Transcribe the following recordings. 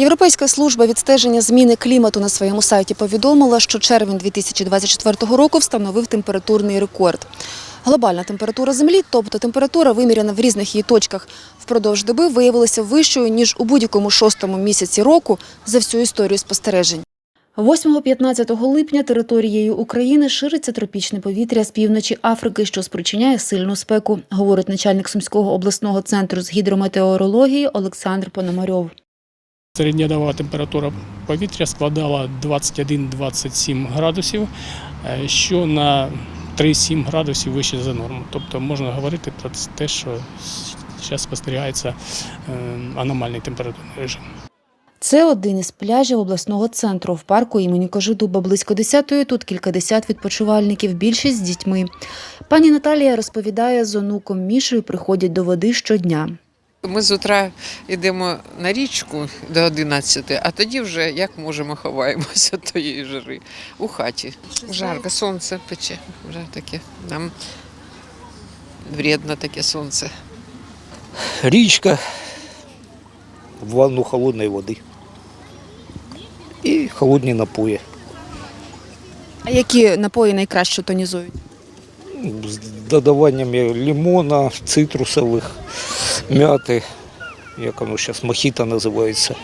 Європейська служба відстеження зміни клімату на своєму сайті повідомила, що червень 2024 року встановив температурний рекорд. Глобальна температура Землі, тобто температура, виміряна в різних її точках, впродовж доби виявилася вищою, ніж у будь-якому шостому місяці року за всю історію спостережень. 8-15 липня територією України шириться тропічне повітря з півночі Африки, що спричиняє сильну спеку, говорить начальник Сумського обласного центру з гідрометеорології Олександр Пономарьов. Середньодобова температура повітря складала 21-27 градусів, е, що на 3-7 градусів вище за норму. Тобто можна говорити про те, що зараз спостерігається е, аномальний температурний режим. Це один із пляжів обласного центру. В парку імені Кожедуба близько 10-ї тут кількадесят відпочивальників, більшість з дітьми. Пані Наталія розповідає, з онуком Мішею приходять до води щодня. Ми з утра йдемо на річку до 11, а тоді вже як можемо ховаємося від тієї жари у хаті. Жарко, сонце пече. Вже таке. Нам вредно таке сонце. річка, в ванну холодної води. І холодні напої. А які напої найкраще тонізують? З додаванням лимона, цитрусових, м'яти, як воно зараз, мохіта називається.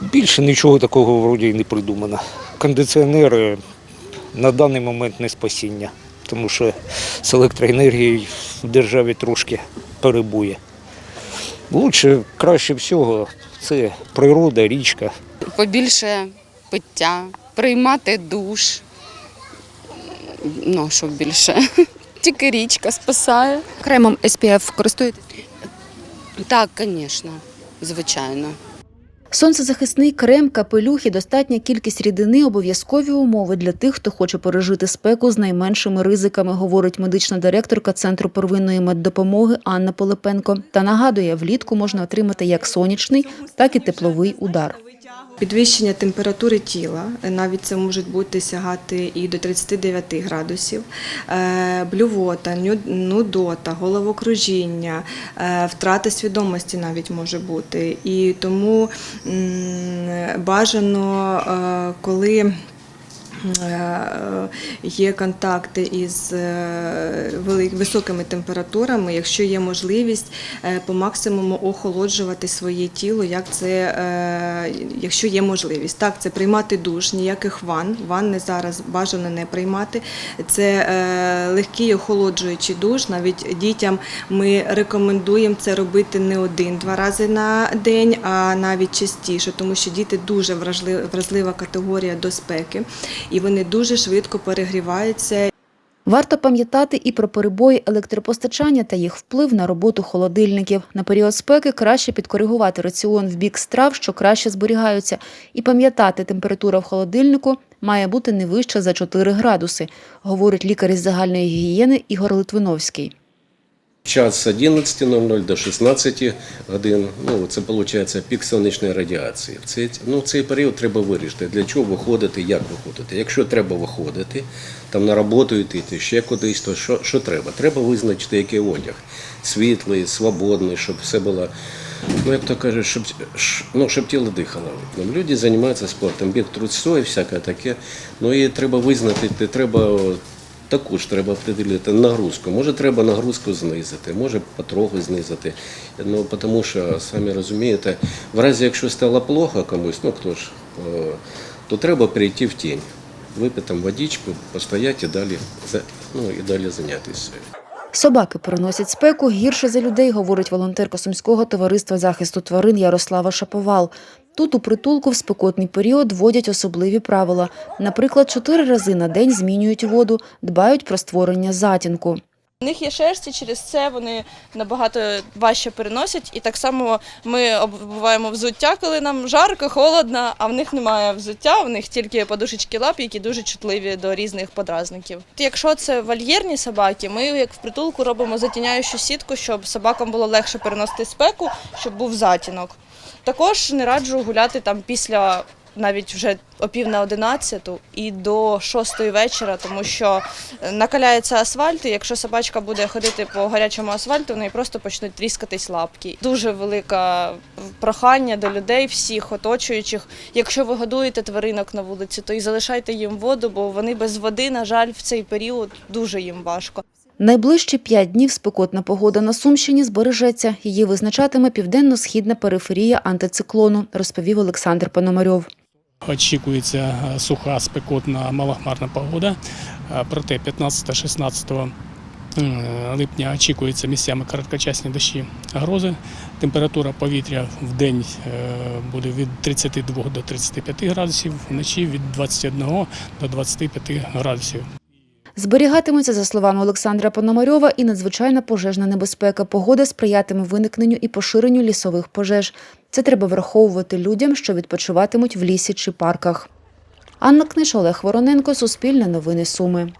Більше нічого такого вроді і не придумано. Кондиціонери на даний момент не спасіння, тому що з електроенергією в державі трошки перебує. Лучше, краще всього, це природа, річка. побільше пиття, приймати душ. Ну, що більше. Тільки річка спасає. Кремом SPF користуєтесь? Так, звісно, звичайно. Сонцезахисний крем, капелюх і достатня кількість рідини – обов'язкові умови для тих, хто хоче пережити спеку з найменшими ризиками, говорить медична директорка Центру первинної меддопомоги Анна Полипенко. Та нагадує, влітку можна отримати як сонячний, так і тепловий удар. Підвищення температури тіла, е, навіть це можуть бути сягати і до 39 градусів, е, блювота, нудота, головокружіння, е, втрата свідомості навіть може бути. І тому бажано, коли є контакти із е, високими температурами, якщо є можливість е, по максимуму охолоджувати своє тіло, як це, е, якщо є можливість. Так, це приймати душ, ніяких ванн. Ванни зараз бажано не приймати. Це е, легкий охолоджуючий душ. Навіть дітям ми рекомендуємо це робити не один-два рази на день, а навіть частіше, тому що діти дуже вразлива категорія до спеки, і вони дуже швидко перегріваються Варто пам'ятати і про перебої електропостачання та їх вплив на роботу холодильників. На період спеки краще підкоригувати раціон в бік страв, що краще зберігаються, і пам'ятати, температура в холодильнику має бути не вища за 4 градуси, говорить лікар із загальної гігієни Ігор Литвиновський. Час з 11.00 до 16 годин. Ну, це виходить пік сонячної радіації. В цей, ну, цей період треба вирішити, для чого виходити, як виходити. Якщо треба виходити, там на роботу йти, ще кудись, то що, що треба? Треба визначити, який одяг. Світлий, свободний, щоб все було. Ну, як то кажуть, щоб, ну, щоб тіло дихало. Люди займаються спортом, біг трусой, всяке таке. Ну і треба визнати, треба о, таку ж треба определити нагрузку. Може, треба нагрузку знизити, може потроху знизити. Ну, тому що, самі розумієте, в разі, якщо стало плохо комусь, ну хто ж, е, то треба перейти в тінь, випити там водичку, постояти і далі, ну, і далі зайнятися. Собаки переносять спеку гірше за людей, говорить волонтерка Сумського товариства захисту тварин Ярослава Шаповал. Тут у притулку в спекотний період вводять особливі правила. Наприклад, чотири рази на день змінюють воду, дбають про створення затінку. У них є шерсті, через це вони набагато важче переносять. І так само ми обуваємо взуття, коли нам жарко, холодно, а в них немає взуття, в них тільки подушечки лап, які дуже чутливі до різних подразників. Якщо це вольєрні собаки, ми як в притулку робимо затіняючу сітку, щоб собакам було легше переносити спеку, щоб був затінок. Також не раджу гуляти там після навіть вже о пів на одинадцяту і до шостої вечора, тому що е, накаляється асфальт, і якщо собачка буде ходити по гарячому асфальту, в неї просто почнуть тріскатись лапки. Дуже велике прохання до людей, всіх оточуючих. Якщо ви годуєте тваринок на вулиці, то і залишайте їм воду, бо вони без води, на жаль, в цей період дуже їм важко. Найближчі п'ять днів спекотна погода на Сумщині збережеться. Її визначатиме південно-східна периферія антициклону, розповів Олександр Пономарьов. Очікується е, суха, спекотна, малохмарна погода. Е, Проте 15-16 е, липня очікується місцями короткочасні дощі грози. Температура повітря в день буде від 32 до 35 градусів, вночі від 21 до 25 градусів. Зберігатиметься, за словами Олександра Пономарьова, і надзвичайна пожежна небезпека. Погода сприятиме виникненню і поширенню лісових пожеж. Це треба враховувати людям, що відпочиватимуть в лісі чи парках. Анна Книж, Олег Вороненко, Суспільне новини Суми.